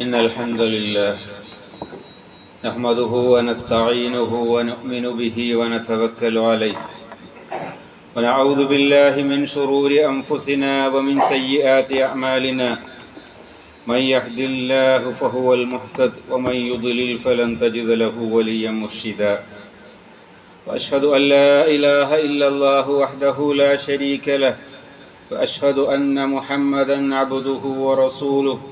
إن الحمد لله نحمده ونستعينه ونؤمن به ونتوكل عليه. ونعوذ بالله من شرور أنفسنا ومن سيئات أعمالنا. من يهد الله فهو المهتد ومن يضلل فلن تجد له وليا مرشدا. وأشهد أن لا إله إلا الله وحده لا شريك له وأشهد أن محمدا عبده ورسوله.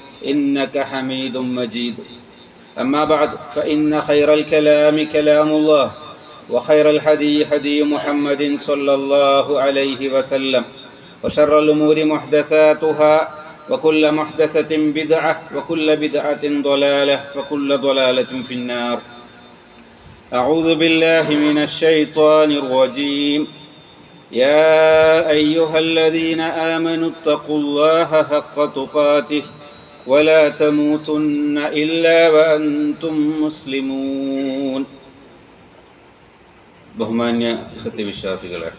إنك حميد مجيد. أما بعد فإن خير الكلام كلام الله وخير الحدي حدي محمد صلى الله عليه وسلم وشر الأمور محدثاتها وكل محدثة بدعة وكل بدعة ضلالة وكل ضلالة في النار. أعوذ بالله من الشيطان الرجيم. يا أيها الذين آمنوا اتقوا الله حق تقاته ولا تموتن إلا وأنتم مسلمون ബഹുമാന്യ സത്യവിശ്വാസികളെ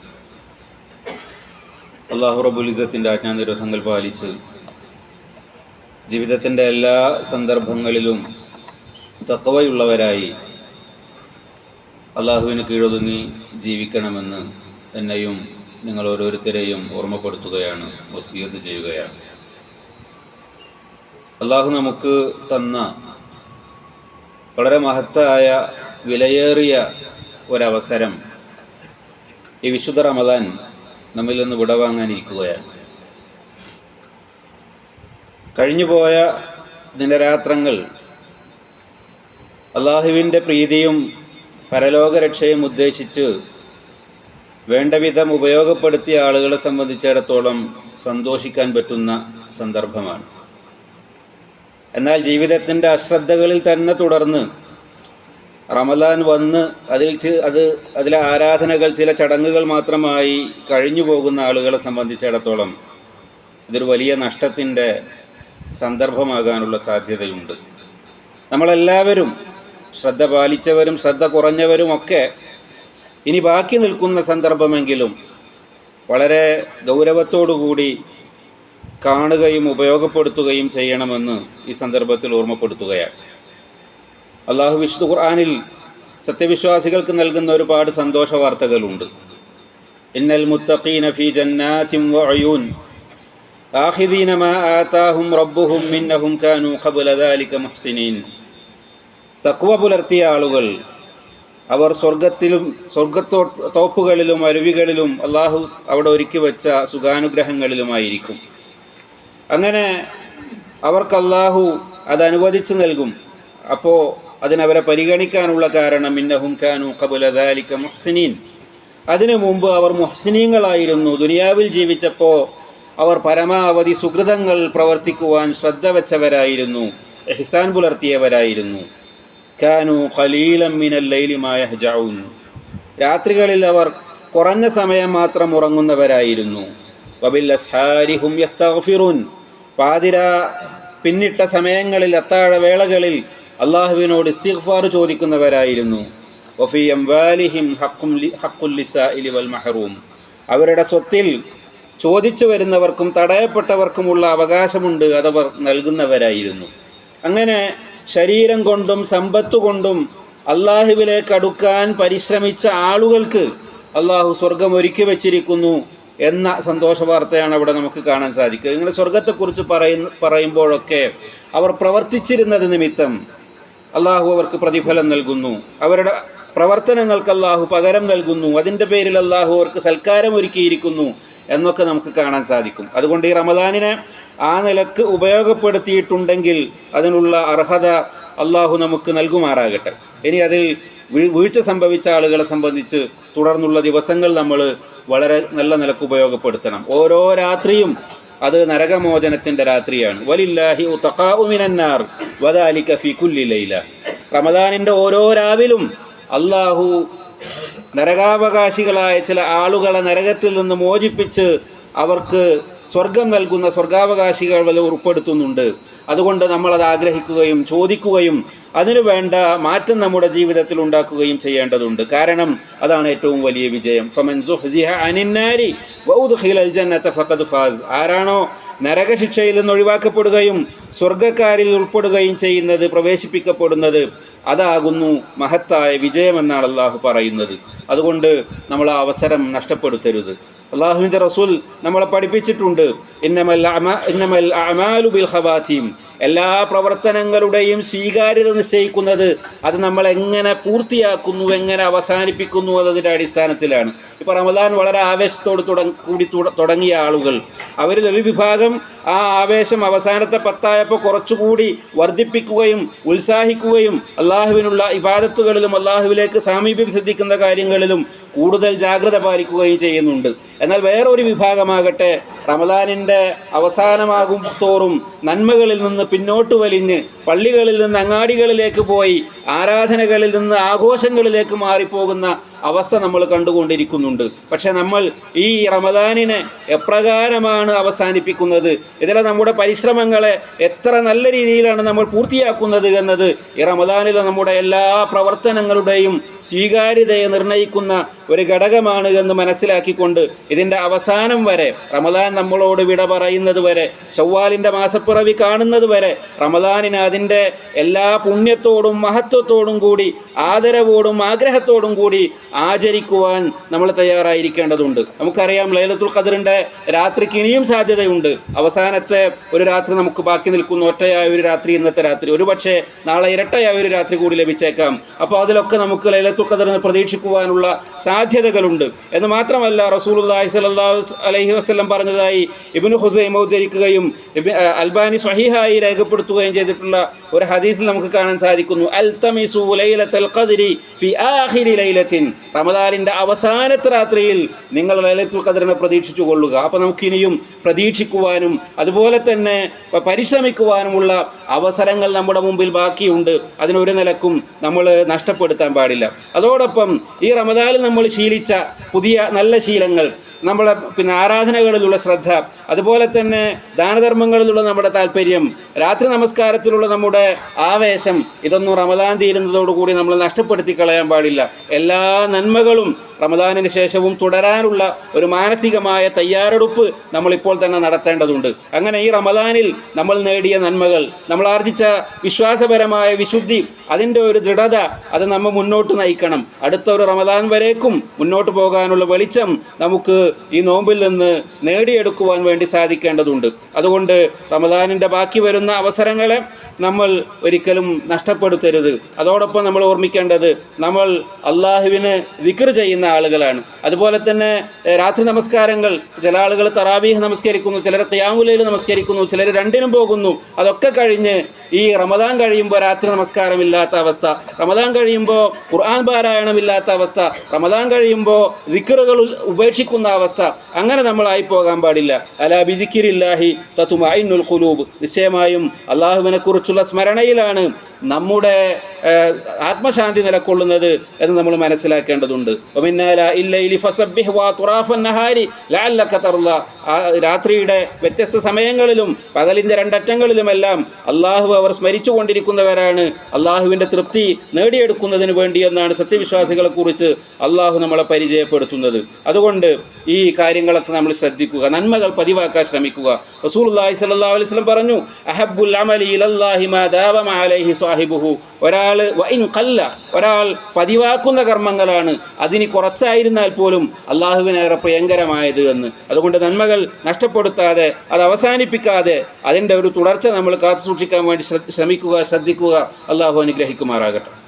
അള്ളാഹു റബുൽ ഇസത്തിൻ്റെ ആജ്ഞാനിരോധങ്ങൾ പാലിച്ച് ജീവിതത്തിൻ്റെ എല്ലാ സന്ദർഭങ്ങളിലും തക്കവയുള്ളവരായി അള്ളാഹുവിന് കീഴൊതുങ്ങി ജീവിക്കണമെന്ന് എന്നെയും നിങ്ങൾ ഓരോരുത്തരെയും ഓർമ്മപ്പെടുത്തുകയാണ് വസീയത്ത് ചെയ്യുകയാണ് അള്ളാഹു നമുക്ക് തന്ന വളരെ മഹത്തായ വിലയേറിയ ഒരവസരം ഈ വിശുദ്ധ റമദാൻ നമ്മിൽ നിന്ന് വിടവാങ്ങാനിരിക്കുകയാണ്. കഴിഞ്ഞുപോയ ദിനരാത്രങ്ങൾ അള്ളാഹുവിന്റെ പ്രീതിയും പരലോകരക്ഷയും ഉദ്ദേശിച്ച് വേണ്ടവിധം ഉപയോഗപ്പെടുത്തിയ ആളുകളെ സംബന്ധിച്ചിടത്തോളം സന്തോഷിക്കാൻ പറ്റുന്ന സന്ദർഭമാണ്. എന്നാൽ ജീവിതത്തിന്റെ അശ്രദ്ധകളിൽ തന്നെ തുടർന്ന് റമദാൻ വന്ന് അതിൽ അത് അതിലെ ആരാധനകൾ ചില ചടങ്ങുകൾ മാത്രമായി കഴിഞ്ഞു പോകുന്ന ആളുകളെ സംബന്ധിച്ചിടത്തോളം ഇതൊരു വലിയ നഷ്ടത്തിന്റെ സന്ദർഭമാകാനുള്ള സാധ്യതയുണ്ട്. നമ്മളെല്ലാവരും ശ്രദ്ധ പാലിച്ചവരും ശ്രദ്ധ കുറഞ്ഞവരും ഒക്കെ ഇനി ബാക്കി നിൽക്കുന്ന സന്ദർഭമെങ്കിലും വളരെ ഗൗരവത്തോടുകൂടി കാണുകയും ഉപയോഗപ്പെടുത്തുകയും ചെയ്യണമെന്ന് ഈ സന്ദർഭത്തിൽ ഓർമ്മപ്പെടുത്തുകയാണ്. അള്ളാഹു വിഷ്ണു ഖുർആാനിൽ സത്യവിശ്വാസികൾക്ക് നൽകുന്ന ഒരുപാട് സന്തോഷ വാർത്തകളുണ്ട്. ഇന്നൽ മുത്തഖീന ഫീ ജന്നാതിം വഅയൂൻ ആഖിദീന മാ ആതാഹും റബ്ബുഹും മിന്നഹും കാനൂ ഖബല ദാലിക മുഹ്സിനീൻ. തഖ്വ പുലർത്തിയ ആളുകൾ അവർ സ്വർഗത്തിലും സ്വർഗത്തോ തോപ്പുകളിലും അരുവികളിലും അള്ളാഹു അവിടെ ഒരുക്കി വെച്ച സുഖാനുഗ്രഹങ്ങളിലുമായിരിക്കും. അങ്ങനെ അവർക്ക് അള്ളാഹു അത് അനുവദിച്ചു നൽകും. അപ്പോൾ അതിനവരെ പരിഗണിക്കാനുള്ള കാരണം ഇന്നഹും ഖാനു കബുലദാലിക്ക മുഹ്സിനീൻ. അതിനു മുമ്പ് അവർ മുഹ്സിനീങ്ങളായിരുന്നു. ദുനിയാവിൽ ജീവിച്ചപ്പോൾ അവർ പരമാവധി സുഹൃതങ്ങൾ പ്രവർത്തിക്കുവാൻ ശ്രദ്ധ വെച്ചവരായിരുന്നു. എഹ്സാൻ പുലർത്തിയവരായിരുന്നു. ഖാനു ഖലീലം മിനൽ ലൈലിമായ ഹജാവുൻ രാത്രികളിൽ അവർ കുറഞ്ഞ സമയം മാത്രം ഉറങ്ങുന്നവരായിരുന്നു. വബിൽ അസ്ഹാരിഹും യസ്തഗ്ഫിറുൻ. പാതിര പിന്നിട്ട സമയങ്ങളിൽ അത്താഴ വേളകളിൽ അള്ളാഹുവിനോട് ഇസ്തിഗ്ഫാർ ചോദിക്കുന്നവരായിരുന്നു. വൽ മഹറൂം. അവരുടെ സ്വത്തിൽ ചോദിച്ചു വരുന്നവർക്കും തടയപ്പെട്ടവർക്കുമുള്ള അവകാശമുണ്ട് അതവർ നൽകുന്നവരായിരുന്നു. അങ്ങനെ ശരീരം കൊണ്ടും സമ്പത്തു കൊണ്ടും അള്ളാഹുവിലേക്ക് അടുക്കാൻ പരിശ്രമിച്ച ആളുകൾക്ക് അള്ളാഹു സ്വർഗം ഒരുക്കി വച്ചിരിക്കുന്നു. എന്ന സന്തോഷ വാർത്തയാണ് അവിടെ നമുക്ക് കാണാൻ സാധിക്കുക. ഇങ്ങനെ സ്വർഗത്തെക്കുറിച്ച് പറയുന്ന പറയുമ്പോഴൊക്കെ അവർ പ്രവർത്തിച്ചിരുന്നത് നിമിത്തം അള്ളാഹു അവർക്ക് പ്രതിഫലം നൽകുന്നു. അവരുടെ പ്രവർത്തനങ്ങൾക്ക് അള്ളാഹു പകരം നൽകുന്നു. അതിന്റെ പേരിൽ അള്ളാഹു അവർക്ക് സൽക്കാരം ഒരുക്കിയിരിക്കുന്നു എന്നൊക്കെ നമുക്ക് കാണാൻ സാധിക്കും. അതുകൊണ്ട് ഈ റമദാനിനെ ആ നിലയ്ക്ക് ഉപയോഗപ്പെടുത്തിയിട്ടുണ്ടെങ്കിൽ അതിനുള്ള അർഹത അള്ളാഹു നമുക്ക് നൽകുമാറാകട്ടെ. ഇനി അതിൽ വീഴ്ച സംഭവിച്ച ആളുകളെ സംബന്ധിച്ച് തുടർന്നുള്ള ദിവസങ്ങൾ നമ്മൾ വളരെ നല്ല നിലയ്ക്ക് ഉപയോഗപ്പെടുത്തണം. ഓരോ രാത്രിയും അത് നരകമോചനത്തിന്റെ രാത്രിയാണ്. വലില്ലാഹി ഉത്തക്കാവുമിനാർ വദാലി ഫീ റമദാനിന്റെ ലൈല. റമദാനിന്റെ ഓരോ രാവിലും അള്ളാഹു നരകാവകാശികളായ ചില ആളുകളെ നരകത്തിൽ നിന്ന് മോചിപ്പിച്ച് അവർക്ക് സ്വർഗം നൽകുന്ന സ്വർഗാവകാശികൾ ഉൾപ്പെടുത്തുന്നുണ്ട്. അതുകൊണ്ട് നമ്മളത് ആഗ്രഹിക്കുകയും ചോദിക്കുകയും അതിനു വേണ്ട മാറ്റം നമ്മുടെ ജീവിതത്തിൽ ഉണ്ടാക്കുകയും ചെയ്യേണ്ടതുണ്ട്. കാരണം അതാണ് ഏറ്റവും വലിയ വിജയം. ആരാണോ നരകശിക്ഷയിൽ നിന്ന് ഒഴിവാക്കപ്പെടുകയും സ്വർഗക്കാരിൽ ഉൾപ്പെടുകയും ചെയ്യുന്നത് പ്രവേശിപ്പിക്കപ്പെടുന്നത് അതാകുന്നു മഹത്തായ വിജയമെന്നാണ് അള്ളാഹു പറയുന്നത്. അതുകൊണ്ട് നമ്മൾ ആ അവസരം നഷ്ടപ്പെടുത്തരുത്. അള്ളാഹുവിന്റെ റസൂൽ നമ്മളെ പഠിപ്പിച്ചിട്ടുണ്ട്. ഇന്നമൽ ഇന്നമൽ അമാലു ബിൽ ഖവാത്തീം എല്ലാ പ്രവർത്തനങ്ങളുടെയും സ്വീകാര്യത നിശ്ചയിക്കുന്നത് അത് നമ്മൾ എങ്ങനെ പൂർത്തിയാക്കുന്നു എങ്ങനെ അവസാനിപ്പിക്കുന്നു എന്നതിന്റെ അടിസ്ഥാനത്തിലാണ്. ഇപ്പോൾ റമദാൻ വളരെ ആവേശത്തോട് കൂടി തുടങ്ങിയ ആളുകൾ. അവരിൽ ഒരു വിഭാഗം ആ ആവേശം അവസാനത്തെ പത്തായപ്പോൾ കുറച്ചുകൂടി വർദ്ധിപ്പിക്കുകയും ഉത്സാഹിക്കുകയും അള്ളാഹുവിനുള്ള ഇബാദത്തുകളിലും അള്ളാഹുവിലേക്ക് സാമീപ്യം ശ്രദ്ധിക്കുന്ന കാര്യങ്ങളിലും കൂടുതൽ ജാഗ്രത പാലിക്കുകയും ചെയ്യുന്നുണ്ട്. എന്നാൽ വേറൊരു വിഭാഗമാകട്ടെ റമദാനിന്റെ അവസാനമാകും തോറും നന്മകളിൽ നിന്ന് പിന്നോട്ട് വലിഞ്ഞ് പള്ളികളിൽ നിന്ന് അങ്ങാടികളിലേക്ക് പോയി ആരാധനകളിൽ നിന്ന് ആഘോഷങ്ങളിലേക്ക് മാറിപ്പോകുന്ന അവസ്ഥ നമ്മൾ കണ്ടുകൊണ്ടിരിക്കുന്നുണ്ട്. പക്ഷേ നമ്മൾ ഈ റമദാനിനെ എപ്രകാരമാണ് അവസാനിപ്പിക്കുന്നത്? ഇതിലെ നമ്മുടെ പരിശ്രമങ്ങളെ എത്ര നല്ല രീതിയിലാണ് നമ്മൾ പൂർത്തിയാക്കുന്നത് എന്നത് ഈ റമദാനിലെ നമ്മുടെ എല്ലാ പ്രവർത്തനങ്ങളുടെയും സ്വീകാര്യതയെ നിർണയിക്കുന്ന ഒരു ഘടകമാണ് എന്ന് മനസ്സിലാക്കിക്കൊണ്ട് ഇതിന്റെ അവസാനം വരെ റമദാൻ നമ്മളോട് വിട പറയുന്നത് വരെ ചൊവ്വാലിന്റെ മാസപ്പിറവി കാണുന്നത് വരെ റമദാനിന് അതിന്റെ എല്ലാ പുണ്യത്തോടും മഹത്വത്തോടും കൂടി ആദരവോടും ആഗ്രഹത്തോടും കൂടി ആചരിക്കുവാൻ നമ്മൾ തയ്യാറായിരിക്കേണ്ടതുണ്ട്. നമുക്കറിയാം ലൈലത്തുൽ ഖദറിന്റെ രാത്രിക്ക് ഇനിയും സാധ്യതയുണ്ട്. അവസാനത്തെ ഒരു രാത്രി നമുക്ക് ബാക്കി നിൽക്കുന്ന. ഒറ്റയായ ഒരു രാത്രി ഇന്നത്തെ രാത്രി. ഒരുപക്ഷെ നാളെ ഇരട്ടയായ ഒരു രാത്രി കൂടി ലഭിച്ചേക്കാം. അപ്പോൾ അതിലൊക്കെ നമുക്ക് ലൈലത്തുൽ ഖദറിന് പ്രതീക്ഷിക്കുവാനുള്ള സാധ്യതകളുണ്ട്. എന്ന് മാത്രമല്ല റസൂലുള്ളാഹി സ്വല്ലല്ലാഹു അലൈഹി വസല്ലം പറഞ്ഞതായി ഇബ്നു ഹുസൈമ ഉദ്ധരിക്കുകയും അൽബാനി സ്വഹീഹായി രേഖപ്പെടുത്തുകയും ചെയ്തിട്ടുള്ള ഒരു ഹദീസിൽ നമുക്ക് കാണാൻ സാധിക്കുന്നു. അൽ അൽതമിസു ലൈലത്തുൽ ഖദ്രി ഫി ആഖിരി ലൈലത്തിൻ. റമദാനിന്റെ അവസാനത്തെ രാത്രിയിൽ നിങ്ങൾ ലൈലത്തുൽ ഖദറിനെ പ്രതീക്ഷിച്ചു കൊള്ളുക. അപ്പോൾ നമുക്കിനിയും പ്രതീക്ഷിക്കുവാനും അതുപോലെ തന്നെ പരിശ്രമിക്കുവാനുമുള്ള അവസരങ്ങൾ നമ്മുടെ മുമ്പിൽ ബാക്കിയുണ്ട്. അതിനൊരു നിലക്കും നമ്മൾ നഷ്ടപ്പെടുത്താൻ പാടില്ല. അതോടൊപ്പം ഈ റമദാനിൽ നമ്മൾ ശീലിച്ച പുതിയ നല്ല ശീലങ്ങൾ നമ്മളെ പിന്നെ ആരാധനകളിലുള്ള ശ്രദ്ധ അതുപോലെ തന്നെ ദാനധർമ്മങ്ങളിലുള്ള നമ്മുടെ താല്പര്യം രാത്രി നമസ്കാരത്തിലുള്ള നമ്മുടെ ആവേശം ഇതൊന്നും റമദാൻ തീരുന്നതോടുകൂടി നമ്മൾ നഷ്ടപ്പെടുത്തി കളയാൻ പാടില്ല. എല്ലാ നന്മകളും റമദാനിന് ശേഷവും തുടരാനുള്ള ഒരു മാനസികമായ തയ്യാറെടുപ്പ് നമ്മളിപ്പോൾ തന്നെ നടത്തേണ്ടതുണ്ട്. അങ്ങനെ ഈ റമദാനിൽ നമ്മൾ നേടിയ നന്മകൾ നമ്മൾ ആർജിച്ച വിശ്വാസപരമായ വിശുദ്ധി അതിന്റെ ഒരു ദൃഢത അത് നമ്മൾ മുന്നോട്ട് നയിക്കണം. അടുത്ത ഒരു റമദാൻ വരേക്കും മുന്നോട്ട് പോകാനുള്ള വെളിച്ചം നമുക്ക് ഈ നോമ്പിൽ നിന്ന് നേടിയെടുക്കുവാൻ വേണ്ടി സാധിക്കേണ്ടതുണ്ട്. അതുകൊണ്ട് റമദാനിന്റെ ബാക്കി വരുന്ന അവസരങ്ങളെ നമ്മൾ ഒരിക്കലും നഷ്ടപ്പെടുത്തരുത്. അതോടൊപ്പം നമ്മൾ ഓർമ്മിക്കേണ്ടത് നമ്മൾ അള്ളാഹുവിന് വിക്ർ ചെയ്യുന്ന ആളുകളാണ്. അതുപോലെ തന്നെ രാത്രി നമസ്കാരങ്ങൾ ചില ആളുകൾ തറാവീഹ് നമസ്കരിക്കുന്നു ചിലർ ഖിയാമുലയിൽ നമസ്കരിക്കുന്നു ചിലർ രണ്ടിനും പോകുന്നു. അതൊക്കെ കഴിഞ്ഞ് ഈ റമദാൻ കഴിയുമ്പോൾ രാത്രി നമസ്കാരം ഇല്ലാത്ത അവസ്ഥ റമദാൻ കഴിയുമ്പോൾ ഖുർആൻ പാരായണമില്ലാത്ത അവസ്ഥ റമദാൻ കഴിയുമ്പോൾ ദിക്കറുകൾ ഉപേക്ഷിക്കുന്ന അവസ്ഥ അങ്ങനെ നമ്മളായി പോകാൻ പാടില്ല. അലാ ബിദിക്കിരില്ലാഹി തത്തുമായിനുൽ ഖുലൂബ്. നിശ്ചയമായും അള്ളാഹുവിനെ കുറിച്ചുള്ള സ്മരണയിലാണ് നമ്മുടെ ആത്മശാന്തി നിലക്കൊള്ളുന്നത് എന്ന് നമ്മൾ മനസ്സിലാക്കേണ്ടതുണ്ട്. രാത്രിയുടെ വ്യത്യസ്ത സമയങ്ങളിലും പകലിന്റെ രണ്ടറ്റങ്ങളിലുമെല്ലാം അള്ളാഹു അവർ സ്മരിച്ചു കൊണ്ടിരിക്കുന്നവരാണ് തൃപ്തി നേടിയെടുക്കുന്നതിന് വേണ്ടി എന്നാണ് സത്യവിശ്വാസികളെ കുറിച്ച് അള്ളാഹു നമ്മളെ പരിചയപ്പെടുത്തുന്നത്. അതുകൊണ്ട് കാര്യങ്ങളൊക്കെ നമ്മൾ ശ്രദ്ധിക്കുക നന്മകൾ പതിവാക്കാൻ ശ്രമിക്കുക. റസൂലുള്ളാഹി സല്ലാ വസല്ലം പറഞ്ഞു അഹബുൽ സ്വാഹിബുഹു ഒരാൾ വൈൻ ഖല്ല ഒരാൾ പതിവാക്കുന്ന കർമ്മങ്ങളാണ്. അതിന് കുറച്ചായിരുന്നാൽ പോലും അള്ളാഹുവിനേറെ പ്രിയങ്കരമായത് എന്ന്. അതുകൊണ്ട് നന്മകൾ നഷ്ടപ്പെടുത്താതെ അത് അവസാനിപ്പിക്കാതെ അതിന്റെ ഒരു തുടർച്ച നമ്മൾ കാത്തു സൂക്ഷിക്കാൻ വേണ്ടി ശ്രമിക്കുക ശ്രദ്ധിക്കുക. അള്ളാഹു അനുഗ്രഹിക്കുമാറാകട്ടെ.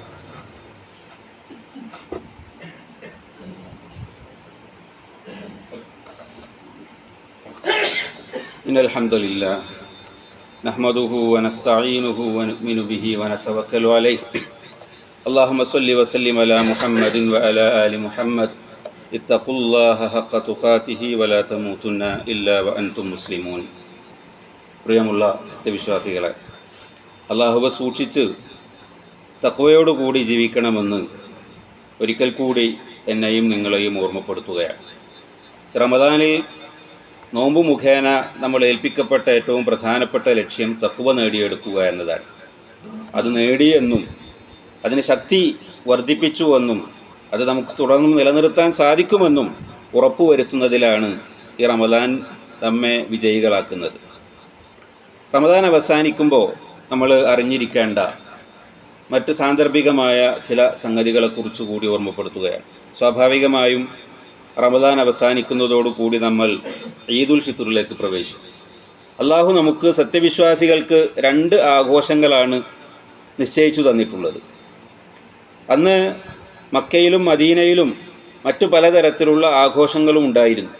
إن الحمد لله نحمده ونستعينه ونؤمن به ونتوكل عليه اللهم صل وسلم على محمد وعلى آل محمد اتقوا الله حق تقاته ولا تموتن إلا وأنتم مسلمون പ്രിയമുള്ള സത്യവിശ്വാസികളെ അള്ളാഹുവ സൂക്ഷിച്ച് തക്വയോടുകൂടി ജീവിക്കണമെന്ന് ഒരിക്കൽ കൂടി എന്നെയും നിങ്ങളെയും ഓർമ്മപ്പെടുത്തുകയാണ് റമദാനിൽ നോമ്പ് മുഖേന നമ്മൾ ഏൽപ്പിക്കപ്പെട്ട ഏറ്റവും പ്രധാനപ്പെട്ട ലക്ഷ്യം തക്കുവ നേടിയെടുക്കുക എന്നതാണ്. അത് നേടിയെന്നും അതിന് ശക്തി വർദ്ധിപ്പിച്ചുവെന്നും അത് നമുക്ക് തുടർന്നും നിലനിർത്താൻ സാധിക്കുമെന്നും ഉറപ്പുവരുത്തുന്നതിലാണ് ഈ റമദാൻ നമ്മെ വിജയികളാക്കുന്നത്. റമദാൻ അവസാനിക്കുമ്പോൾ നമ്മൾ അറിഞ്ഞിരിക്കേണ്ട മറ്റ് സാന്ദർഭികമായ ചില സംഗതികളെക്കുറിച്ച് കൂടി ഓർമ്മപ്പെടുത്തുകയാണ്. സ്വാഭാവികമായും റമദാൻ അവസാനിക്കുന്നതോടുകൂടി നമ്മൾ ഈദുൽ ഫിത്തറിലേക്ക് പ്രവേശിച്ചു അള്ളാഹു നമുക്ക് സത്യവിശ്വാസികൾക്ക് രണ്ട് ആഘോഷങ്ങളാണ് നിശ്ചയിച്ചു തന്നിട്ടുള്ളത്. അന്ന് മക്കയിലും മദീനയിലും മറ്റു പലതരത്തിലുള്ള ആഘോഷങ്ങളും ഉണ്ടായിരുന്നു.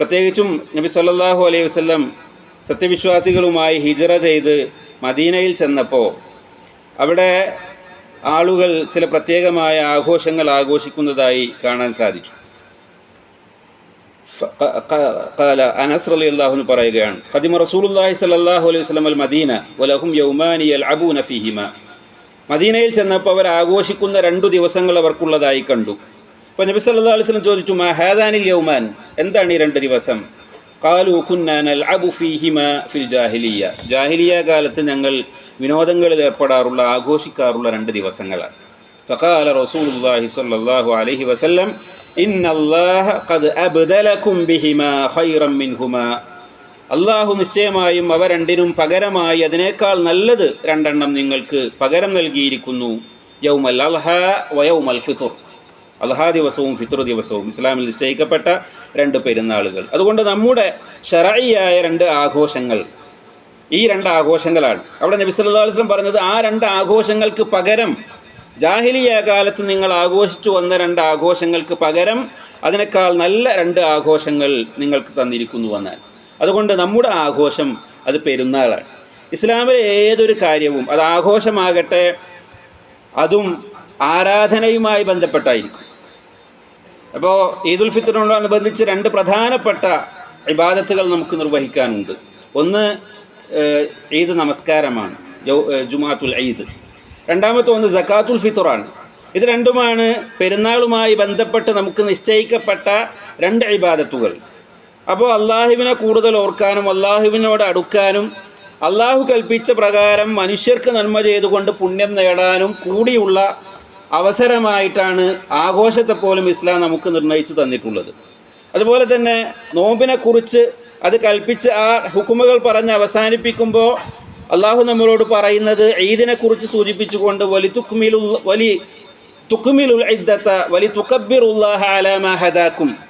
പ്രത്യേകിച്ചും നബി സല്ലാഹു അലൈഹി വസല്ലം സത്യവിശ്വാസികളുമായി ഹിജറ ചെയ്ത് മദീനയിൽ ചെന്നപ്പോൾ അവിടെ ആളുകൾ ചില പ്രത്യേകമായ ആഘോഷങ്ങൾ ആഘോഷിക്കുന്നതായി കാണാൻ സാധിച്ചു. ഫ- ക- ക- കാല അനസ് റളി അള്ളാഹുന് പറയുകയാണ് ഖദിമ റസൂലുള്ളാഹി സ്വല്ലല്ലാഹു അലൈഹി വസല്ലം അൽ മദീന വലഹും യൗമാനി യൽഅബൂന ഫീഹിമ മദീനയിൽ ചെന്നപ്പോൾ അവർ ആഘോഷിക്കുന്ന രണ്ടു ദിവസങ്ങൾ അവർക്കുള്ളതായി കണ്ടു അപ്പോൾ നബി സല്ലല്ലാഹു അലൈഹി വസല്ലം ചോദിച്ചു മാ ഹാദാനിൽ യൗമാൻ എന്താണ് ഈ രണ്ട് ദിവസം ഖാലു കുന്നാ നൽഅബു ഫീഹിമ ഫിൽ ജാഹിലിയ ജാഹിലിയ കാലത്ത് ഞങ്ങൾ വിനോദങ്ങളിൽ ഏർപ്പെടാറുള്ള ആഘോഷിക്കാറുള്ള രണ്ട് ദിവസങ്ങളാണ് فقال رسول الله صلى الله അള്ളാഹു നിശ്ചയമായും അവ രണ്ടിനും പകരമായി അതിനേക്കാൾ നല്ലത് രണ്ടെണ്ണം നിങ്ങൾക്ക് പകരം നൽകിയിരിക്കുന്നു. യൗമൽ അൽഹ വയൗമൽ ഫിത്തുർ അൽഹാ ദിവസവും ഫിത്തുർ ദിവസവും ഇസ്ലാമിൽ നിശ്ചയിക്കപ്പെട്ട രണ്ട് പെരുന്നാളുകൾ. അതുകൊണ്ട് നമ്മുടെ ഷറായിയായ രണ്ട് ആഘോഷങ്ങൾ ഈ രണ്ട് ആഘോഷങ്ങളാണ്. അവിടെ നബി സല്ലല്ലാഹു അലൈഹി വസല്ലം പറഞ്ഞത് ആ രണ്ട് ആഘോഷങ്ങൾക്ക് പകരം ജാഹിലിയ കാലത്ത് നിങ്ങൾ ആഘോഷിച്ചു വന്ന രണ്ട് ആഘോഷങ്ങൾക്ക് പകരം അതിനേക്കാൾ നല്ല രണ്ട് ആഘോഷങ്ങൾ നിങ്ങൾക്ക് തന്നിരിക്കുന്നു വന്നാൽ. അതുകൊണ്ട് നമ്മുടെ ആഘോഷം അത് പെരുന്നാളാണ്. ഇസ്ലാമിലെ ഏതൊരു കാര്യവും അത് ആഘോഷമാകട്ടെ അതും ആരാധനയുമായി ബന്ധപ്പെട്ടായിരിക്കും. അപ്പോൾ ഈദുൽ ഫിത്തറിനോടനുബന്ധിച്ച് രണ്ട് പ്രധാനപ്പെട്ട ഇബാദത്തുകൾ നമുക്ക് നിർവഹിക്കാനുണ്ട്. ഒന്ന് ഈദ് നമസ്കാരമാണ് ജുമാത്തുൽ ഈദ്. രണ്ടാമത്തെ ഒന്ന് സക്കാത്തുൽ ഫിത്തറാണ് ഇത് രണ്ടുമാണ് പെരുന്നാളുമായി ബന്ധപ്പെട്ട് നമുക്ക് നിശ്ചയിക്കപ്പെട്ട രണ്ട് ഇബാദത്തുകൾ. അപ്പോൾ അള്ളാഹുവിനെ കൂടുതൽ ഓർക്കാനും അള്ളാഹുവിനോട് അടുക്കാനും അള്ളാഹു കൽപ്പിച്ച പ്രകാരം മനുഷ്യർക്ക് നന്മ ചെയ്തുകൊണ്ട് പുണ്യം നേടാനും കൂടിയുള്ള അവസരമായിട്ടാണ് ആഘോഷത്തെ പോലും ഇസ്ലാം നമുക്ക് നിർണയിച്ചു തന്നിട്ടുള്ളത്. അതുപോലെ തന്നെ നോമ്പിനെക്കുറിച്ച് അത് കൽപ്പിച്ച് ആ ഹുക്കുമകൾ പറഞ്ഞ് അവസാനിപ്പിക്കുമ്പോൾ അള്ളാഹു നമ്മളോട് പറയുന്നത് ഈദിനെക്കുറിച്ച് സൂചിപ്പിച്ചുകൊണ്ട് വലി തുക്മിലു വലി തുക്മിലുൽ ഇദ്ദത്ത വലി തുക്കബിറുല്ലാഹ അലാമ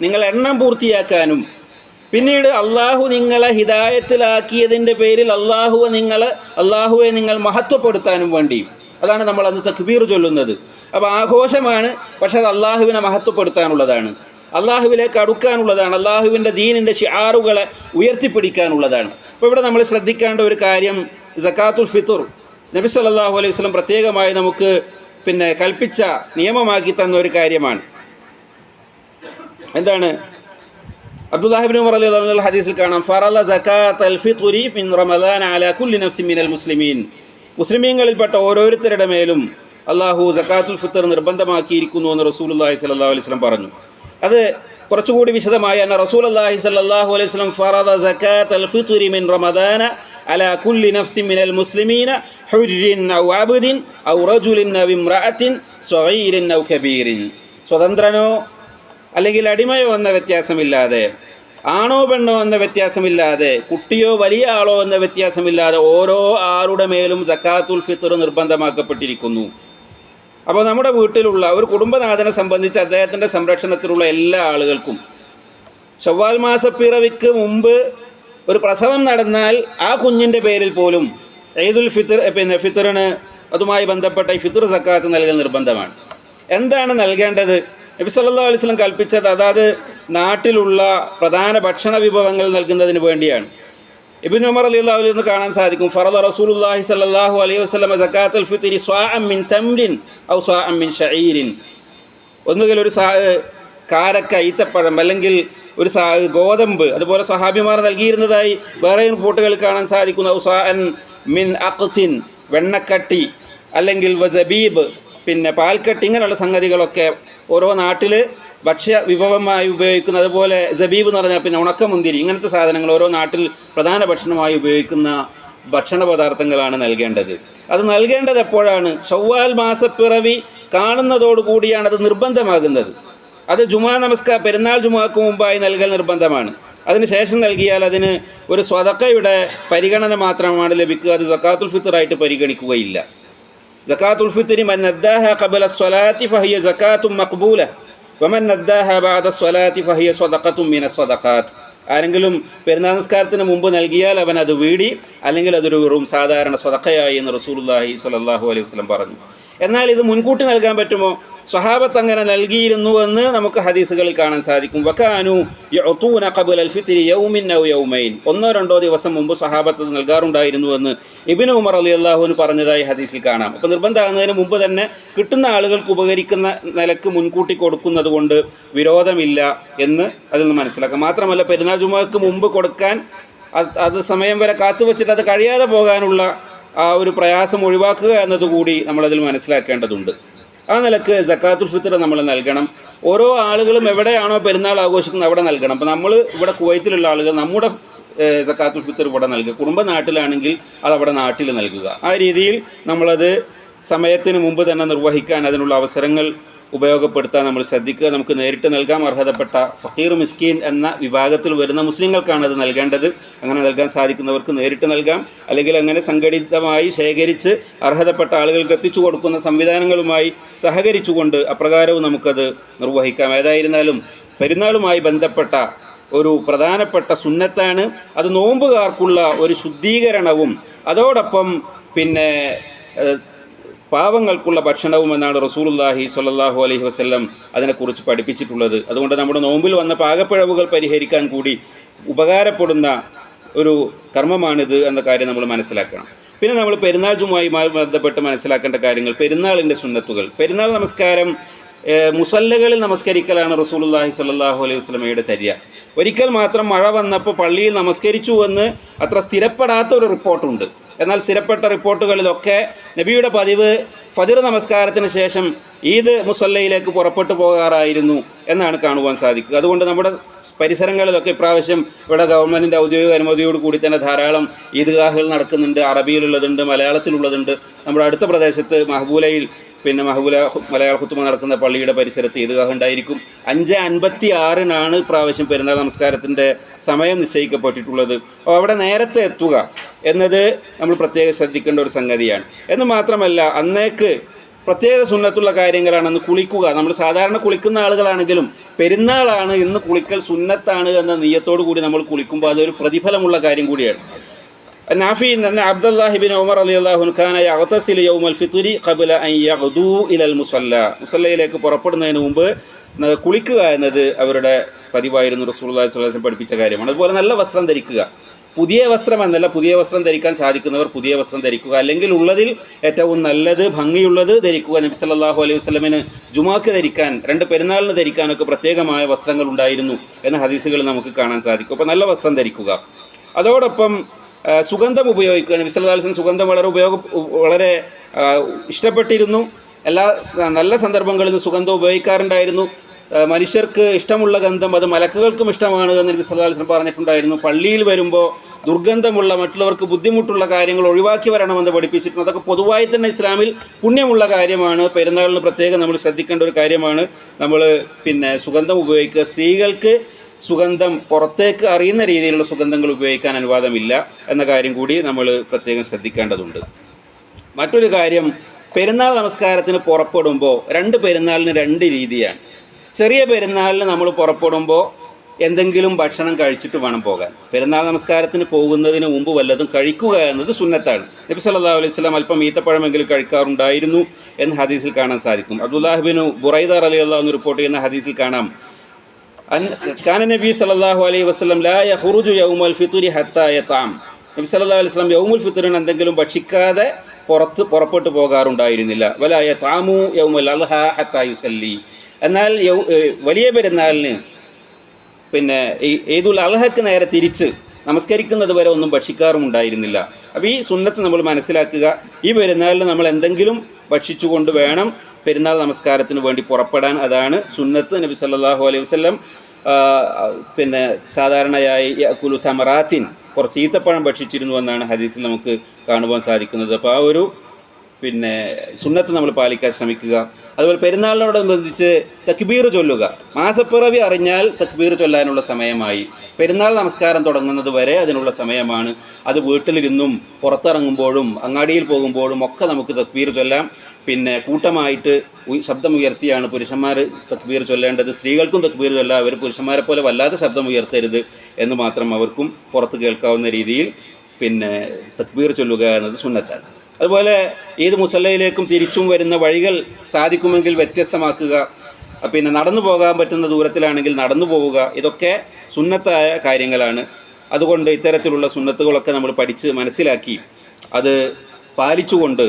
നിങ്ങൾ എണ്ണം പൂർത്തിയാക്കാനും. പിന്നീട് അള്ളാഹു നിങ്ങളെ ഹിദായത്തിലാക്കിയതിന്റെ പേരിൽ അള്ളാഹുവെ നിങ്ങൾ അള്ളാഹുവെ നിങ്ങൾ മഹത്വപ്പെടുത്താനും വേണ്ടി. അതാണ് നമ്മൾ അന്ന് തക്ബീർ ചൊല്ലുന്നത്. അപ്പോൾ ആഘോഷമാണ് പക്ഷെ അത് അള്ളാഹുവിനെ മഹത്വപ്പെടുത്താനുള്ളതാണ്. അള്ളാഹുവിലേക്ക് അടുക്കാനുള്ളതാണ്. അള്ളാഹുവിന്റെ ദീനിന്റെ ഷിആറുകളെ ഉയർത്തിപ്പിടിക്കാനുള്ളതാണ്. അപ്പോൾ ഇവിടെ നമ്മൾ ശ്രദ്ധിക്കേണ്ട ഒരു കാര്യം സക്കാത്തുൽ ഫിത്തുർ. നബി സല്ലാഹു അലൈഹി വസ്ലം പ്രത്യേകമായി നമുക്ക് പിന്നെ കൽപ്പിച്ച നിയമമാക്കി തന്ന ഒരു കാര്യമാണ്. എന്താണ്? അബ്ദുല്ലാഹിബിൻ ഉമർ അള്ളാഹു ഹദീസിൽ കാണാം മിൻ കുല്ലി നഫ്സി മിനൽ മുസ്ലിമീൻ. മുസ്ലിമീങ്ങളിൽപ്പെട്ട ഓരോരുത്തരുടെ മേലും അള്ളാഹു സക്കാത്തുൽ ഫിത്തർ നിർബന്ധമാക്കിയിരിക്കുന്നു എന്ന് റസൂലുള്ളാഹി സ്വല്ലല്ലാഹു അലൈഹി വസല്ലം പറഞ്ഞു. അത് കുറച്ചുകൂടി വിശദമായി റസൂൽ അള്ളാഹി സല്ലാഹു അലൈഹി വസല്ലം ഫറദ സക്കാത്ത് അൽ മിൻ റമദാന അല കുല്ലി നഫ്സി മിനൽ മുസ്ലിമീന ഹുരിൻ ഔ ആബുദിൻ ഔ റജുലിൻ ഔ ഇംറഅത്തിൻ സ്വഗീരിൻ ഔ കബീരിൻ. സ്വതന്ത്രനോ അല്ലെങ്കിൽ അടിമയോ എന്ന വ്യത്യാസമില്ലാതെ ആണോ പെണ്ണോ എന്ന വ്യത്യാസമില്ലാതെ കുട്ടിയോ വലിയ ആളോ എന്ന വ്യത്യാസമില്ലാതെ ഓരോ ആളുടെ മേലും സക്കാത്തുൽ ഫിത്തർ നിർബന്ധമാക്കപ്പെട്ടിരിക്കുന്നു. അപ്പോൾ നമ്മുടെ വീട്ടിലുള്ള ഒരു കുടുംബനാഥനെ സംബന്ധിച്ച് അദ്ദേഹത്തിന്റെ സംരക്ഷണത്തിലുള്ള എല്ലാ ആളുകൾക്കും ചൊവ്വാൽ മാസപ്പിറവിക്ക് മുമ്പ് ഒരു പ്രസവം നടന്നാൽ ആ കുഞ്ഞിന്റെ പേരിൽ പോലും ഈദുൽ ഫിത്തർ പിന്നെ ഫിത്തറിന് അതുമായി ബന്ധപ്പെട്ട ഈ ഫിത്തർ സക്കാത്ത് നൽകൽ നിർബന്ധമാണ്. എന്താണ് നൽകേണ്ടത്? നബി സല്ലാ അലൈഹി വസല്ലം കൽപ്പിച്ചത് അതാത് നാട്ടിലുള്ള പ്രധാന ഭക്ഷണ വിഭവങ്ങൾ നൽകുന്നതിന് വേണ്ടിയാണ്. ഇബ്നു ഉമർ അലി അൻഹു നിന്ന് കാണാൻ സാധിക്കും. ഫറദ റസൂലുള്ളാഹി സ്വല്ലല്ലാഹു അലൈഹി വസല്ലം സക്കാത്തുൽ ഫിത്രി സ്വാ മിൻ തംലിൻ ഔ സ്വാ മിൻ ഷഈരിൻ ഒന്നുകിൽ ഒരു സാ കാരക്ക ഈത്തപ്പഴം അല്ലെങ്കിൽ ഒരു സാ ഗോതമ്പ് അതുപോലെ സഹാബിമാർ നൽകിയിരുന്നതായി വേറെ റിപ്പോർട്ടുകൾ കാണാൻ സാധിക്കുന്നു. അൻ മിൻ അഖ്തിൻ വെണ്ണക്കട്ടി അല്ലെങ്കിൽ വസബീബ് പിന്നെ പാൽക്കട്ടി ഇങ്ങനെയുള്ള സംഗതികളൊക്കെ ഓരോ നാട്ടിൽ ഭക്ഷ്യ വിഭവമായി ഉപയോഗിക്കുന്ന അതുപോലെ ജബീബ് എന്ന് പറഞ്ഞാൽ പിന്നെ ഉണക്കമുന്തിരി. ഇങ്ങനത്തെ സാധനങ്ങൾ ഓരോ നാട്ടിൽ പ്രധാന ഭക്ഷണമായി ഉപയോഗിക്കുന്ന ഭക്ഷണ പദാർത്ഥങ്ങളാണ് നൽകേണ്ടത്. അത് നൽകേണ്ടത് എപ്പോഴാണ്? ചൊവ്വാൽ മാസപ്പിറവി കാണുന്നതോടുകൂടിയാണ് അത് നിർബന്ധമാകുന്നത്. അത് ജുമാ നമസ്കാര പെരുന്നാൾ ജുമാക്ക് മുമ്പായി നൽകൽ നിർബന്ധമാണ്. അതിനുശേഷം നൽകിയാൽ അതിന് ഒരു സ്വതക്കയുടെ പരിഗണന മാത്രമാണ് ലഭിക്കുക. അത് സക്കാത്തുൽ ഫിത്തറായിട്ട് പരിഗണിക്കുകയില്ല. സക്കാത്തുൽ ഫിത്തരി മൻ നദ്ദാഹ കബല സ്വലാത്തി ഫഹിയ സക്കാത്തും മഖ്ബൂല വമൻ നദ്ദാഹ ബഅദ സ്വലാത്തി ഫഹിയ സ്വദഖത്തും മിന സ്വദഖാത്ത് ആരെങ്കിലും പെരുന്നാൾ നിസ്കാരത്തിന് മുമ്പ് നൽകിയാൽ അവൻ അത് വീടി അല്ലെങ്കിൽ അതൊരു വെറും സാധാരണ സ്വതക്കയായി എന്ന് റസൂലുള്ളാഹി സ്വല്ലല്ലാഹു അലൈഹി വസല്ലം പറഞ്ഞു. എന്നാൽ ഇത് മുൻകൂട്ടി നൽകാൻ പറ്റുമോ? സ്വഹാബത്ത് അങ്ങനെ നൽകിയിരുന്നുവെന്ന് നമുക്ക് ഹദീസുകളിൽ കാണാൻ സാധിക്കും. വക്കാനു യഅ്തൂന ഖബല അൽ ഫിത്രി യൗമിൻ യൗമൈൻ. ഒന്നോ രണ്ടോ ദിവസം മുമ്പ് സ്വഹാബത്ത് നൽകാറുണ്ടായിരുന്നുവെന്ന് ഇബ്നു ഉമർ റളിയല്ലാഹുവിന് പറഞ്ഞതായി ഹദീസിൽ കാണാം. അപ്പോൾ നിർബന്ധമാകുന്നതിന് മുമ്പ് തന്നെ കിട്ടുന്ന ആളുകൾക്ക് ഉപകരിക്കുന്ന നിലയ്ക്ക് മുൻകൂട്ടി കൊടുക്കുന്നത് കൊണ്ട് വിരോധമില്ല എന്ന് അതിൽ നിന്ന് മനസ്സിലാക്കാം. മാത്രമല്ല പെരുന്നാൾ ജുമാക്ക് മുമ്പ് കൊടുക്കാൻ അത് സമയം വരെ കാത്തുവച്ചിട്ട് അത് കഴിയാതെ പോകാനുള്ള ആ ഒരു പ്രയാസം ഒഴിവാക്കുക എന്നതുകൂടി നമ്മളതിൽ മനസ്സിലാക്കേണ്ടതുണ്ട്. ആ നിലയ്ക്ക് ജക്കാത്തുൽ ഫിത്തർ നമ്മൾ നൽകണം. ഓരോ ആളുകളും എവിടെയാണോ പെരുന്നാൾ ആഘോഷിക്കുന്നത് അവിടെ നൽകണം. അപ്പോൾ നമ്മൾ ഇവിടെ കുവൈത്തിലുള്ള ആളുകൾ നമ്മുടെ സക്കാത്തുൽ ഫിത്തർ ഇവിടെ നൽകുക. കുടുംബ നാട്ടിലാണെങ്കിൽ അത് നാട്ടിൽ നൽകുക. ആ രീതിയിൽ നമ്മളത് സമയത്തിന് മുമ്പ് തന്നെ നിർവഹിക്കാൻ അതിനുള്ള അവസരങ്ങൾ ഉപയോഗപ്പെടുത്താൻ നമ്മൾ ശ്രദ്ധിക്കുക. നമുക്ക് നേരിട്ട് നൽകാൻ അർഹതപ്പെട്ട ഫക്കീർ മിസ്കീൻ എന്ന വിഭാഗത്തിൽ വരുന്ന മുസ്ലിങ്ങൾക്കാണ് അത് നൽകേണ്ടത്. അങ്ങനെ നൽകാൻ സാധിക്കുന്നവർക്ക് നേരിട്ട് നൽകാം. അല്ലെങ്കിൽ അങ്ങനെ സംഘടിതമായി ശേഖരിച്ച് അർഹതപ്പെട്ട ആളുകൾക്ക് എത്തിച്ചു കൊടുക്കുന്ന സംവിധാനങ്ങളുമായി സഹകരിച്ചുകൊണ്ട് അപ്രകാരവും നമുക്കത് നിർവഹിക്കാം. ഏതായിരുന്നാലും പെരുന്നാളുമായി ബന്ധപ്പെട്ട ഒരു പ്രധാനപ്പെട്ട സുന്നത്താണ്. അത് നോമ്പുകാർക്കുള്ള ഒരു ശുദ്ധീകരണവും അതോടൊപ്പം പിന്നെ പാവങ്ങൾക്കുള്ള ഭക്ഷണവും എന്നാണ് റസൂലുള്ളാഹി സ്വല്ലല്ലാഹു അലഹി വസ്ല്ലം അതിനെക്കുറിച്ച് പഠിപ്പിച്ചിട്ടുള്ളത്. അതുകൊണ്ട് നമ്മുടെ നോമ്പിൽ വന്ന പാകപ്പിഴവുകൾ പരിഹരിക്കാൻ കൂടി ഉപകാരപ്പെടുന്ന ഒരു കർമ്മമാണിത് എന്ന കാര്യം നമ്മൾ മനസ്സിലാക്കണം. പിന്നെ നമ്മൾ പെരുന്നാൾ ജുമായി ബന്ധപ്പെട്ട് മനസ്സിലാക്കേണ്ട കാര്യങ്ങൾ പെരുന്നാളിന്റെ സുന്നത്തുകൾ. പെരുന്നാൾ നമസ്കാരം മുസല്ലകളിൽ നമസ്കരിക്കലാണ് റസൂലുള്ളാഹി സ്വല്ലല്ലാഹു അലൈഹി വസ്ലമയുടെ ചര്യ. ഒരിക്കൽ മാത്രം മഴ വന്നപ്പോൾ പള്ളിയിൽ നമസ്കരിച്ചു എന്ന് അത്ര സ്ഥിരപ്പെടാത്ത ഒരു റിപ്പോർട്ടുണ്ട്. എന്നാൽ സ്ഥിരപ്പെട്ട റിപ്പോർട്ടുകളിലൊക്കെ നബിയുടെ പതിവ് ഫജർ നമസ്കാരത്തിന് ശേഷം ഈദ് മുസല്ലയിലേക്ക് പുറപ്പെട്ടു പോകാറായിരുന്നു എന്നാണ് കാണുവാൻ സാധിക്കുക. അതുകൊണ്ട് നമ്മുടെ പരിസരങ്ങളിലൊക്കെ ഇപ്രാവശ്യം ഇവിടെ ഗവൺമെന്റിന്റെ ഔദ്യോഗിക അനുമതിയോട് കൂടി തന്നെ ധാരാളം ഈദ്ഗാഹുകൾ നടക്കുന്നുണ്ട്. അറബിയിലുള്ളതുണ്ട് മലയാളത്തിലുള്ളതുണ്ട്. നമ്മുടെ അടുത്ത പ്രദേശത്ത് മഹബൂലയിൽ പിന്നെ മഹബൂല മലയാള കുത്തുമ നടക്കുന്ന പള്ളിയുടെ പരിസരത്ത് ഈദ്ഗാഹ് ഉണ്ടായിരിക്കും? അഞ്ച് അൻപത്തി ആറിനാണ് ഇപ്രാവശ്യം പെരുന്നാൾ നമസ്കാരത്തിന്റെ സമയം നിശ്ചയിക്കപ്പെട്ടിട്ടുള്ളത്. അപ്പോൾ അവിടെ നേരത്തെ എത്തുക എന്നത് നമ്മൾ പ്രത്യേകം ശ്രദ്ധിക്കേണ്ട ഒരു സംഗതിയാണ്. എന്ന് മാത്രമല്ല അന്നേക്ക് പ്രത്യേക സുന്നത്തുള്ള കാര്യങ്ങളാണ് അന്ന് കുളിക്കുക. നമ്മൾ സാധാരണ കുളിക്കുന്ന ആളുകളാണെങ്കിലും പെരുന്നാളാണ് ഇന്ന് കുളിക്കൽ സുന്നത്താണ് എന്ന നീയത്തോടു കൂടി നമ്മൾ കുളിക്കുമ്പോൾ അതൊരു പ്രതിഫലമുള്ള കാര്യം കൂടിയാണ്. നാഫി എന്ന അബ്ദുല്ലാഹിബിൻ ഉമർ അലി അള്ളാഹുൻ ഖാന യഗ്തസിൽ യൗമൽ ഫിത്രി ഖബല അൻ യഗ്ദൂ ഇലൽ മുസല്ല. മുസല്ലയിലേക്ക് പുറപ്പെടുന്നതിന് മുമ്പ് കുളിക്കുക എന്നത് അവരുടെ പതിവായിരുന്നു അലൈഹി വസല്ലം പഠിപ്പിച്ച കാര്യമാണ്. അതുപോലെ നല്ല വസ്ത്രം ധരിക്കുക. പുതിയ വസ്ത്രം എന്നല്ല പുതിയ വസ്ത്രം ധരിക്കാൻ സാധിക്കുന്നവർ പുതിയ വസ്ത്രം ധരിക്കുക. അല്ലെങ്കിൽ ഉള്ളതിൽ ഏറ്റവും നല്ലത് ഭംഗിയുള്ളത് ധരിക്കുക. നബി സല്ലാഹു അലൈഹി വസ്ലമിന് ജുമാക്ക് ധരിക്കാൻ രണ്ട് പെരുന്നാളിന് ധരിക്കാനൊക്കെ പ്രത്യേകമായ വസ്ത്രങ്ങൾ ഉണ്ടായിരുന്നു എന്ന ഹദീസുകൾ നമുക്ക് കാണാൻ സാധിക്കും. അപ്പോൾ നല്ല വസ്ത്രം ധരിക്കുക. അതോടൊപ്പം സുഗന്ധം ഉപയോഗിക്കുക. നബി സുഗന്ധം വളരെ ഉപയോഗ വളരെ ഇഷ്ടപ്പെട്ടിരുന്നു. എല്ലാ നല്ല സന്ദർഭങ്ങളിലും സുഗന്ധം ഉപയോഗിക്കാറുണ്ടായിരുന്നു. മനുഷ്യർക്ക് ഇഷ്ടമുള്ള ഗന്ധം അത് മലക്കുകൾക്കും ഇഷ്ടമാണ് എന്ന് നബി പറഞ്ഞിട്ടുണ്ടായിരുന്നു. പള്ളിയിൽ വരുമ്പോൾ ദുർഗന്ധമുള്ള മറ്റുള്ളവർക്ക് ബുദ്ധിമുട്ടുള്ള കാര്യങ്ങൾ ഒഴിവാക്കി വരണമെന്ന് പഠിപ്പിച്ചിട്ടുണ്ട് അതൊക്കെ പൊതുവായി തന്നെ ഇസ്ലാമിൽ പുണ്യമുള്ള കാര്യമാണ്. പെരുന്നാളിന് പ്രത്യേകം നമ്മൾ ശ്രദ്ധിക്കേണ്ട ഒരു കാര്യമാണ്. നമ്മൾ പിന്നെ സുഗന്ധം ഉപയോഗിക്കുക. സ്ത്രീകൾക്ക് സുഗന്ധം പുറത്തേക്ക് അറിയുന്ന രീതിയിലുള്ള സുഗന്ധങ്ങൾ ഉപയോഗിക്കാൻ അനുവാദമില്ല എന്ന കാര്യം കൂടി നമ്മൾ പ്രത്യേകം ശ്രദ്ധിക്കേണ്ടതുണ്ട്. മറ്റൊരു കാര്യം പെരുന്നാൾ നമസ്കാരത്തിന് പുറപ്പെടുമ്പോൾ രണ്ട് പെരുന്നാളിന് രണ്ട് രീതിയാണ്. ചെറിയ പെരുന്നാളിന് നമ്മൾ പുറപ്പെടുമ്പോൾ എന്തെങ്കിലും ഭക്ഷണം കഴിച്ചിട്ട് വേണം പോകാൻ. പെരുന്നാൾ നമസ്കാരത്തിന് പോകുന്നതിന് മുമ്പ് വല്ലതും കഴിക്കുക എന്നത് സുന്നത്താണ്. നബി സല്ലാ അലൈഹി വസല്ലം അല്പം ഈത്തപ്പഴമെങ്കിലും കഴിക്കാറുണ്ടായിരുന്നു എന്ന് ഹദീസിൽ കാണാൻ സാധിക്കും. അബ്ദുല്ലാഹിബിനു ബുറൈദർ അലി അള്ളാഹ് റിപ്പോർട്ട് ചെയ്യുന്ന ഹദീസിൽ കാണാം. കാന നബി സല്ലല്ലാഹു അലൈഹി വസല്ലം ലാ ഹുറുജു യൗമൽ ഫിത്രി ഹത്താ താം നബി സല്ലല്ലാഹു അലൈഹി വസ്ലം യൗമുൽ ഫിത്തുറിന് എന്തെങ്കിലും ഭക്ഷിക്കാതെ പുറത്ത് പുറപ്പെട്ടു പോകാറുണ്ടായിരുന്നില്ല. വലായ താമു യൗമൽ അൽഹ ഹത്താ യുസല്ലി. എന്നാൽ വലിയ പെരുന്നാളിന് പിന്നെ ഈ ഈദുൽ അൽഹക്ക് നേരെ തിരിച്ച് നമസ്കരിക്കുന്നത് വരെ ഒന്നും ഭക്ഷിക്കാറുമുണ്ടായിരുന്നില്ല. അപ്പോൾ ഈ സുന്നത്ത് നമ്മൾ മനസ്സിലാക്കുക ഈ പെരുന്നാളിൽ നമ്മൾ എന്തെങ്കിലും ഭക്ഷിച്ചുകൊണ്ട് വേണം പെരുന്നാൾ നമസ്കാരത്തിന് വേണ്ടി പുറപ്പെടാൻ. അതാണ് സുന്നത്ത് നബി സല്ലാഹു അലൈഹി വസല്ലം ആ, പിന്നെ സാധാരണയായി കുലു തമറാത്തിൻ കുറച്ച് ഈത്തപ്പഴം ഭക്ഷിച്ചിരുന്നു എന്നാണ് ഹദീസിൽ നമുക്ക് കാണുവാൻ സാധിക്കുന്നത്. അപ്പോൾ ആ ഒരു പിന്നെ സുന്നത്ത് നമ്മൾ പാലിക്കാൻ ശ്രമിക്കുക. അതുപോലെ പെരുന്നാളിനോടനുബന്ധിച്ച് തക്ബീർ ചൊല്ലുക. മാസപ്പിറവി അറിഞ്ഞാൽ തക്ബീർ ചൊല്ലാനുള്ള സമയമായി. പെരുന്നാൾ നമസ്കാരം തുടങ്ങുന്നത് വരെ അതിനുള്ള സമയമാണ്. അത് വീട്ടിലിരുന്നും പുറത്തിറങ്ങുമ്പോഴും അങ്ങാടിയിൽ പോകുമ്പോഴും ഒക്കെ നമുക്ക് തക്ബീർ ചൊല്ലാം. പിന്നെ കൂട്ടമായിട്ട് ശബ്ദമുയർത്തിയാണ് പുരുഷന്മാർ തക്ബീർ ചൊല്ലേണ്ടത്. സ്ത്രീകൾക്കും തക്ബീർ ചൊല്ലാം അവർ പുരുഷന്മാരെ പോലെ വല്ലാതെ ശബ്ദമുയർത്തരുത് എന്ന് മാത്രം അവർക്കും പുറത്ത് കേൾക്കാവുന്ന രീതിയിൽ പിന്നെ തക്ബീർ ചൊല്ലുക എന്നത് സുന്നത്താണ്. അതുപോലെ ഏത് മുസല്ലയിലേക്കും തിരിച്ചും വരുന്ന വഴികൾ സാധിക്കുമെങ്കിൽ വ്യത്യസ്തമാക്കുക. പിന്നെ നടന്നു പോകാൻ പറ്റുന്ന ദൂരത്തിലാണെങ്കിൽ നടന്നു പോവുക. ഇതൊക്കെ സുന്നത്തായ കാര്യങ്ങളാണ്. അതുകൊണ്ട് ഇത്തരത്തിലുള്ള സുന്നത്തുകളൊക്കെ നമ്മൾ പഠിച്ച് മനസ്സിലാക്കി അത് പാലിച്ചുകൊണ്ട്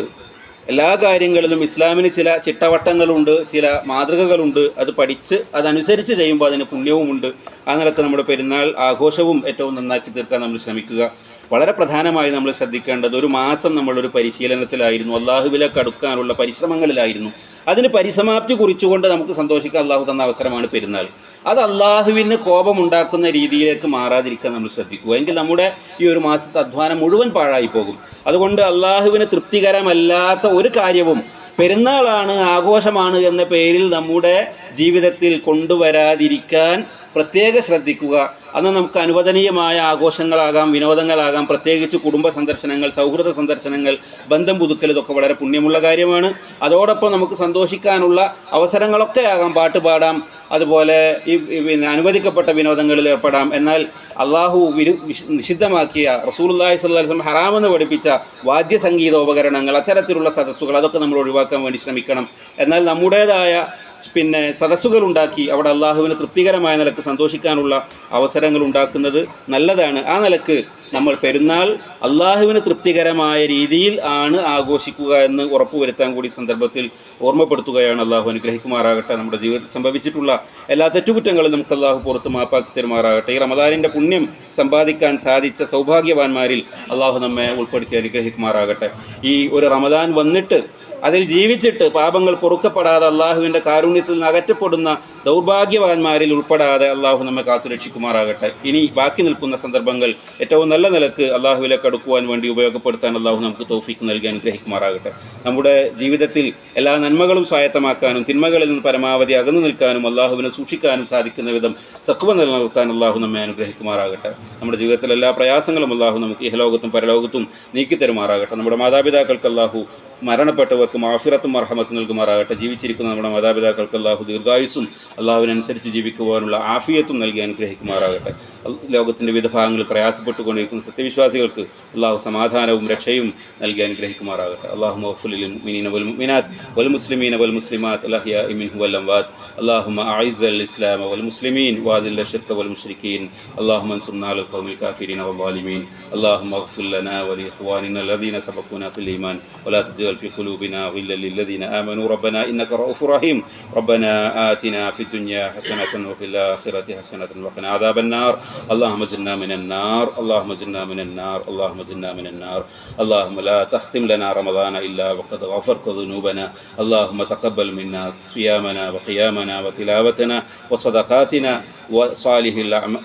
എല്ലാ കാര്യങ്ങളിലും ഇസ്ലാമിന് ചില ചിട്ടവട്ടങ്ങളുണ്ട് ചില മാതൃകകളുണ്ട്. അത് പഠിച്ച് അതനുസരിച്ച് ചെയ്യുമ്പോൾ അതിന് പുണ്യവുമുണ്ട്. ആ നിലയ്ക്ക് നമ്മുടെ പെരുന്നാൾ ആഘോഷവും ഏറ്റവും നന്നാക്കി തീർക്കാൻ നമ്മൾ ശ്രമിക്കുക. വളരെ പ്രധാനമായി നമ്മൾ ശ്രദ്ധിക്കേണ്ടത് ഒരു മാസം നമ്മളൊരു പരിശീലനത്തിലായിരുന്നു. അള്ളാഹുവിലേക്ക് അടുക്കാനുള്ള പരിശ്രമങ്ങളിലായിരുന്നു. അതിന് പരിസമാപ്തി കുറിച്ചുകൊണ്ട് നമുക്ക് സന്തോഷിക്കാൻ അള്ളാഹു തന്ന അവസരമാണ് പെരുന്നാൾ. അത് അള്ളാഹുവിന് കോപമുണ്ടാക്കുന്ന രീതിയിലേക്ക് മാറാതിരിക്കാൻ നമ്മൾ ശ്രദ്ധിക്കുക. എങ്കിൽ നമ്മുടെ ഈ ഒരു മാസത്തെ അധ്വാനം മുഴുവൻ പാഴായി പോകും. അതുകൊണ്ട് അള്ളാഹുവിന് തൃപ്തികരമല്ലാത്ത ഒരു കാര്യവും പെരുന്നാളാണ് ആഘോഷമാണ് എന്ന പേരിൽ നമ്മുടെ ജീവിതത്തിൽ കൊണ്ടുവരാതിരിക്കാൻ പ്രത്യേക ശ്രദ്ധിക്കുക. അന്ന് നമുക്ക് അനുവദനീയമായ ആഘോഷങ്ങളാകാം വിനോദങ്ങളാകാം. പ്രത്യേകിച്ച് കുടുംബ സന്ദർശനങ്ങൾ സൗഹൃദ സന്ദർശനങ്ങൾ ബന്ധം പുതുക്കൽ ഇതൊക്കെ വളരെ പുണ്യമുള്ള കാര്യമാണ്. അതോടൊപ്പം നമുക്ക് സന്തോഷിക്കാനുള്ള അവസരങ്ങളൊക്കെ ആകാം. പാട്ട് പാടാം. അതുപോലെ ഈ പിന്നെ അനുവദിക്കപ്പെട്ട വിനോദങ്ങളിൽ ഏർപ്പെടാം. എന്നാൽ അള്ളാഹു വിരു നിഷിദ്ധമാക്കിയ അലൈഹി വസല്ലം ഹറാമെന്ന് പഠിപ്പിച്ച വാദ്യസംഗീതോപകരണങ്ങൾ അത്തരത്തിലുള്ള സദസ്സുകൾ അതൊക്കെ നമ്മൾ ഒഴിവാക്കാൻ വേണ്ടി ശ്രമിക്കണം. എന്നാൽ നമ്മുടേതായ പിന്നെ സദസ്സുകൾ ഉണ്ടാക്കി അവിടെ അള്ളാഹുവിന് തൃപ്തികരമായ നിലയ്ക്ക് സന്തോഷിക്കാനുള്ള അവസരങ്ങൾ ഉണ്ടാക്കുന്നത് നല്ലതാണ്. ആ നിലയ്ക്ക് നമ്മൾ പെരുന്നാൾ അള്ളാഹുവിന് തൃപ്തികരമായ രീതിയിൽ ആണ് ആഘോഷിക്കുക എന്ന് ഉറപ്പുവരുത്താൻ കൂടി സന്ദർഭത്തിൽ ഓർമ്മപ്പെടുത്തുകയാണ് അള്ളാഹു അനുഗ്രഹിക്കുമാറാകട്ടെ. നമ്മുടെ ജീവിതത്തിൽ സംഭവിച്ചിട്ടുള്ള എല്ലാ തെറ്റുകുറ്റങ്ങളും നമുക്ക് അള്ളാഹു പുറത്ത് മാപ്പാക്കി തരുമാറാകട്ടെ. ഈ റമദാനിന്റെ പുണ്യം സമ്പാദിക്കാൻ സാധിച്ച സൗഭാഗ്യവാന്മാരിൽ അള്ളാഹു നമ്മെ ഉൾപ്പെടുത്തി അനുഗ്രഹിക്കുമാറാകട്ടെ. ഈ ഒരു റമദാൻ വന്നിട്ട് അതിൽ ജീവിച്ചിട്ട് പാപങ്ങൾ പൊറുക്കപ്പെടാതെ അള്ളാഹുവിന്റെ കാരുണ്യത്തിൽ നിന്ന് അകറ്റപ്പെടുന്ന ദൗർഭാഗ്യവാന്മാരിൽ ഉൾപ്പെടാതെ അള്ളാഹു നമ്മെ കാത്തുരക്ഷിക്കുമാറാകട്ടെ. ഇനി ബാക്കി നിൽക്കുന്ന സന്ദർഭങ്ങൾ ഏറ്റവും നല്ല നിലയ്ക്ക് അള്ളാഹുവിലേക്ക് അടുക്കുവാൻ വേണ്ടി ഉപയോഗപ്പെടുത്താൻ അള്ളാഹു നമുക്ക് തോഫിക്ക് നൽകി അനുഗ്രഹിക്കുമാറാകട്ടെ. നമ്മുടെ ജീവിതത്തിൽ എല്ലാ നന്മകളും സ്വായത്തമാക്കാനും തിന്മകളിൽ നിന്ന് പരമാവധി അകന്നു നിൽക്കാനും അള്ളാഹുവിനെ സൂക്ഷിക്കാനും സാധിക്കുന്ന വിധം തക്കുവ നിലനിർത്താൻ അള്ളാഹു നമ്മെ അനുഗ്രഹിക്കുമാറാകട്ടെ. നമ്മുടെ ജീവിതത്തിൽ എല്ലാ പ്രയാസങ്ങളും അള്ളാഹു നമുക്ക് ഇഹലോകത്തും പരലോകത്തും നീക്കി തരുമാറാകട്ടെ നമ്മുടെ മാതാപിതാക്കൾക്ക് അള്ളാഹു മരണപ്പെട്ടവർക്ക് മാഫിറത്തും മർഹമത്തും നൽകുമാറാകട്ടെ ജീവിച്ചിരിക്കുന്ന നമ്മുടെ മാതാപിതാക്കൾക്ക് അള്ളാഹു ദീർഘായുസും അള്ളാഹുവിനനുസരിച്ച് ജീവിക്കുവാനുള്ള ആഫിയത്തും നൽകി അനുഗ്രഹിക്കുമാറാകട്ടെ അൽ- ലോകത്തിൻ്റെ വിവിധ ഭാഗങ്ങളിൽ പ്രയാസപ്പെട്ടുകൊണ്ടിരിക്കുന്ന സത്യവിശ്വാസികൾക്ക് അള്ളാഹു സമാധാനവും രക്ഷയും നൽകി അനുഗ്രഹിക്കുമാറാകട്ടെ അള്ളാഹു മഹഫുലിൽ മുഅ്മിനീന വൽ മുഅ്മിനാത്ത് വൽ മുസ്ലിമീന വൽ മുസ്ലിമാത്ത് അലഹ്യ മിൻഹു വൽ അംവാത്ത് اللهم أعز الإسلام والمسلمين وأذل الشرك والمشركين اللهم انصرنا على القوم الكافرين والظالمين اللهم اغفر لنا ولإخواننا الذين سبقونا في الإيمان ولا تجعل في قلوبنا غلا للذين آمنوا. ربنا إنك رؤوف رحيم. ربنا آتنا في الدنيا حسنة وفي الآخرة حسنة وقنا عذاب النار. اللهم اجرنا من النار. اللهم اجرنا من النار. اللهم اجرنا من النار. اللهم لا تختم لنا رمضان إلا وقد غفرت ذنوبنا. اللهم تقبل منا صيامنا وقيامنا وتلاوتنا وصدقاتنا. وصالح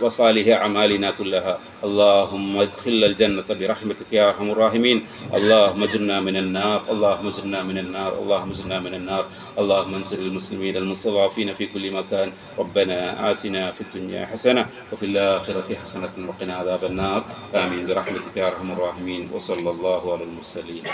وصالح أعمالنا كلها. اللهم ادخل الجنة برحمتك يا أرحم الراحمين. اللهم اجرنا من النار. اللهم اجرنا من النار. اللهم اجرنا من النار. اللهم انصر المسلمين المستضعفين في كل مكان. ربنا آتنا في الدنيا حسنة وفي الآخرة حسنة وقنا عذاب النار. آمين. برحمتك يا أرحم الراحمين. وصلى الله على المرسلين.